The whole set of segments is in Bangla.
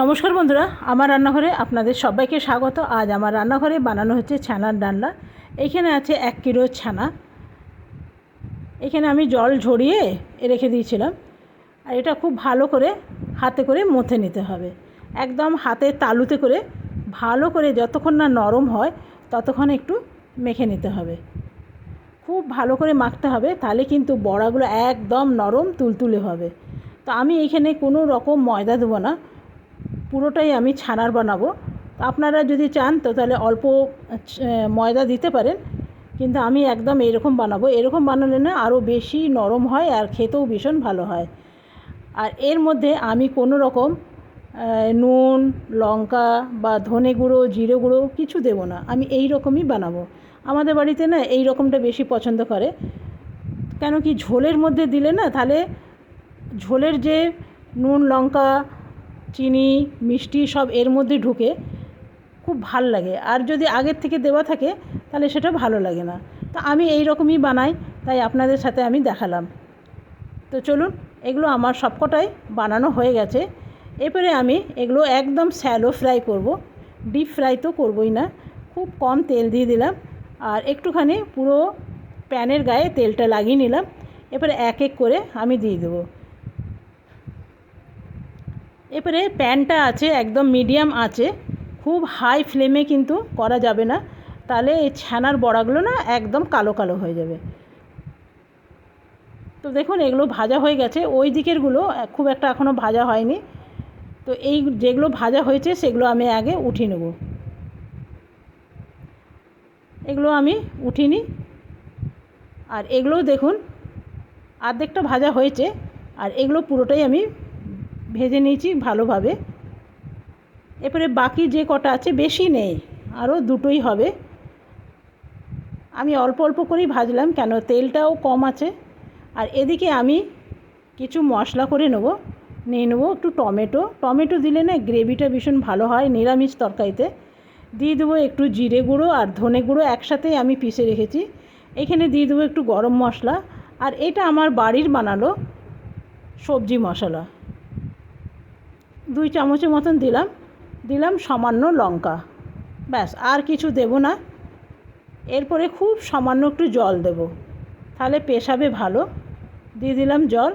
নমস্কার বন্ধুরা, আমার রান্নাঘরে আপনাদের সবাইকে স্বাগত। আজ আমার রান্নাঘরে বানানো হচ্ছে ছানার ডালনা। এইখানে আছে এক কিলো ছানা। এখানে আমি জল ঝরিয়ে রেখে দিয়েছিলাম। আর এটা খুব ভালো করে হাতে করে মথে নিতে হবে। একদম হাতে তালুতে করে ভালো করে যতক্ষণ না নরম হয়, ততক্ষণ একটু মেখে নিতে হবে। খুব ভালো করে মাখতে হবে, তাহলে কিন্তু বড়াগুলো একদম নরম তুলতুলে হবে। তো আমি এখানে কোনো রকম ময়দা দেবো না। পুরোটাই আমি ছানার বানাবো। আপনারা যদি চান তো তাহলে অল্প ময়দা দিতে পারেন, কিন্তু আমি একদম এরকম বানাবো। এরকম বানালে না আরও বেশি নরম হয় আর খেতেও ভীষণ ভালো হয়। আর এর মধ্যে আমি কোনো রকম নুন, লঙ্কা বা ধনে গুঁড়ো, জিরে গুঁড়ো কিছু দেবো না। আমি এই রকমই বানাবো। আমাদের বাড়িতে না এই রকমটা বেশি পছন্দ করে। কেন কি ঝোলের মধ্যে দিলে না তাহলে ঝোলের যে নুন, লঙ্কা চিনি, মিষ্টি সব এর মধ্যে ঢুকে খুব ভালো লাগে। আর যদি আগের থেকে দেওয়া থাকে, তাহলে সেটা ভালো লাগে না। তো আমি এই রকমই বানাই, তাই আপনাদের সাথে আমি দেখালাম। তো চলুন, এগুলো আমার সবকটাই বানানো হয়ে গেছে। এরপরে আমি এগুলো একদম স্যালো ফ্রাই করব। ডিপ ফ্রাই তো করবই না। খুব কম তেল দিয়ে দিলাম। আর একটুখানি পুরো প্যানের গায়ে তেলটা লাগিয়ে নিলাম। এরপরে এক এক করে আমি দিয়ে দেবো। এরপরে প্যানটা আছে, একদম মিডিয়াম আছে। খুব হাই ফ্লেমে কিন্তু করা যাবে না। তাহলে এই ছানার বড়াগুলো না একদম কালো কালো হয়ে যাবে। তো দেখুন, এগুলো ভাজা হয়ে গেছে। ওই দিকেরগুলো খুব একটা এখনও ভাজা হয়নি। তো এই যেগুলো ভাজা হয়েছে, সেগুলো আমি আগে উঠিয়ে নেব। এগুলো আমি উঠিনি আর এগুলোও দেখুন, অর্ধেকটা ভাজা হয়েছে। আর এগুলো পুরোটাই আমি ভেজে নিয়েছি ভালোভাবে। এরপরে বাকি যে কটা আছে বেশি নেই, আরও দুটোই হবে। আমি অল্প অল্প করেই ভাজলাম কেন তেলটাও কম আছে। আর এদিকে আমি কিছু মশলা করে নেব, নিয়ে নেব একটু টমেটো। টমেটো দিলে না গ্রেভিটা ভীষণ ভালো হয় নিরামিষ তরকারিতে। দিয়ে দেবো একটু জিরে গুঁড়ো আর ধনে গুঁড়ো একসাথেই আমি পিষে রেখেছি। এখানে দিয়ে দেবো একটু গরম মশলা। আর এটা আমার বাড়ির বানালো সবজি মশলা। দুই চামচের মতন দিলাম। দিলাম সামান্য লঙ্কা। ব্যাস, আর কিছু দেব না। এরপরে খুব সামান্য একটু জল দেব। তাহলে পেশাবে ভালো। দিয়ে দিলাম জল।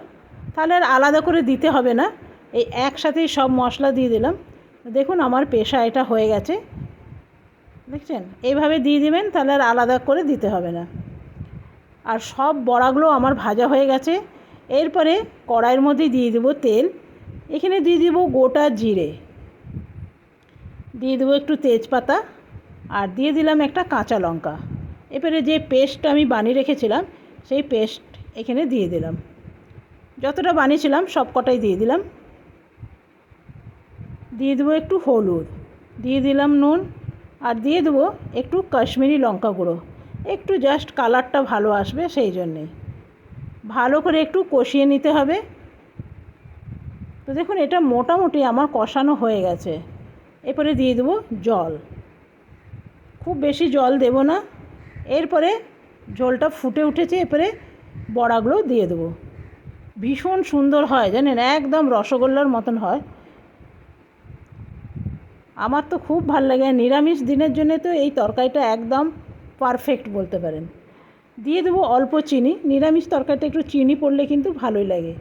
তাহলে আর আলাদা করে দিতে হবে না। এই একসাথেই সব মশলা দিয়ে দিলাম। দেখুন আমার পেশা এটা হয়ে গেছে। দেখছেন? এইভাবে দিয়ে দিবেন, তাহলে আর আলাদা করে দিতে হবে না। আর সব বড়াগুলো আমার ভাজা হয়ে গেছে। এরপরে কড়াইয়ের মধ্যে দিয়ে দেবো তেল। এখানে দিয়ে দেবো গোটা জিরে। দিয়ে দেবো একটু তেজপাতা আর দিয়ে দিলাম একটা কাঁচা লঙ্কা। এবারে যে পেস্ট আমি বানিয়ে রেখেছিলাম, সেই পেস্ট এখানে দিয়ে দিলাম। যতটা বানিয়েছিলাম সব কটাই দিয়ে দিলাম। দিয়ে দেবো একটু হলুদ, দিয়ে দিলাম নুন আর দিয়ে দেবো একটু কাশ্মীরি লঙ্কা গুঁড়ো। একটু জাস্ট কালারটা ভালো আসবে সেই জন্যে। ভালো করে একটু কষিয়ে নিতে হবে। তো দেখুন, এটা মোটামুটি আমার কষানো হয়ে গেছে। এরপরে দিয়ে দেবো জল। খুব বেশি জল দেব না। এরপরে ঝোলটা ফুটে উঠেছে, এরপরে বড়াগুলো দিয়ে দেবো। ভীষণ সুন্দর হয়, জানেন, একদম রসগোল্লার মতন হয়। আমার তো খুব ভালো লাগে নিরামিষ দিনের জন্য তো এই তরকারিটা একদম পারফেক্ট বলতে পারেন। দিয়ে দেবো অল্প চিনি। নিরামিষ তরকারিতে একটু চিনি পড়লে কিন্তু ভালোই লাগে।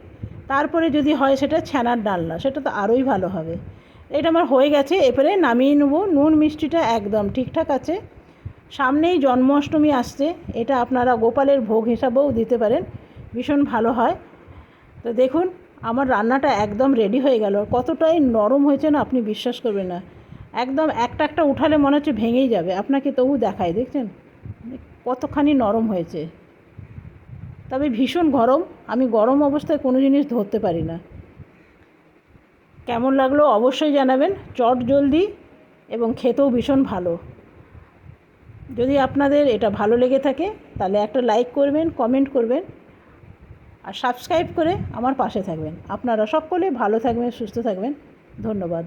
তারপরে যদি হয় সেটা ছানার ডালনা, সেটা তো আরোই ভালো হবে। এটা আমার হয়ে গেছে, এরপরে নামিয়ে নেব। নুন মিষ্টিটা একদম ঠিকঠাক আছে। সামনেই জন্মাষ্টমী আসছে, এটা আপনারা গোপালের ভোগ হিসাবেও দিতে পারেন, ভীষণ ভালো হয়। তো দেখুন, আমার রান্নাটা একদম রেডি হয়ে গেল। কতটাই নরম হয়েছে না, আপনি বিশ্বাস করবেন না। একদম একটা একটা উঠালে মনে হচ্ছে ভেঙেই যাবে। আপনাকে তবু দেখায় দেখছেন? কতখানি নরম হয়েছে। তবে ভীষণ গরম। আমি গরম অবস্থায় কোনো জিনিস ধরতে পারি না। কেমন লাগল অবশ্যই জানাবেন। চট জলদি এবং খেতেও ভীষণ ভালো। যদি আপনাদের এটা ভালো লেগে থাকে, তাহলে একটা লাইক করবেন কমেন্ট করবেন আর সাবস্ক্রাইব করে আমার পাশে থাকবেন। আপনারা সকলে ভালো থাকবেন, সুস্থ থাকবেন। ধন্যবাদ।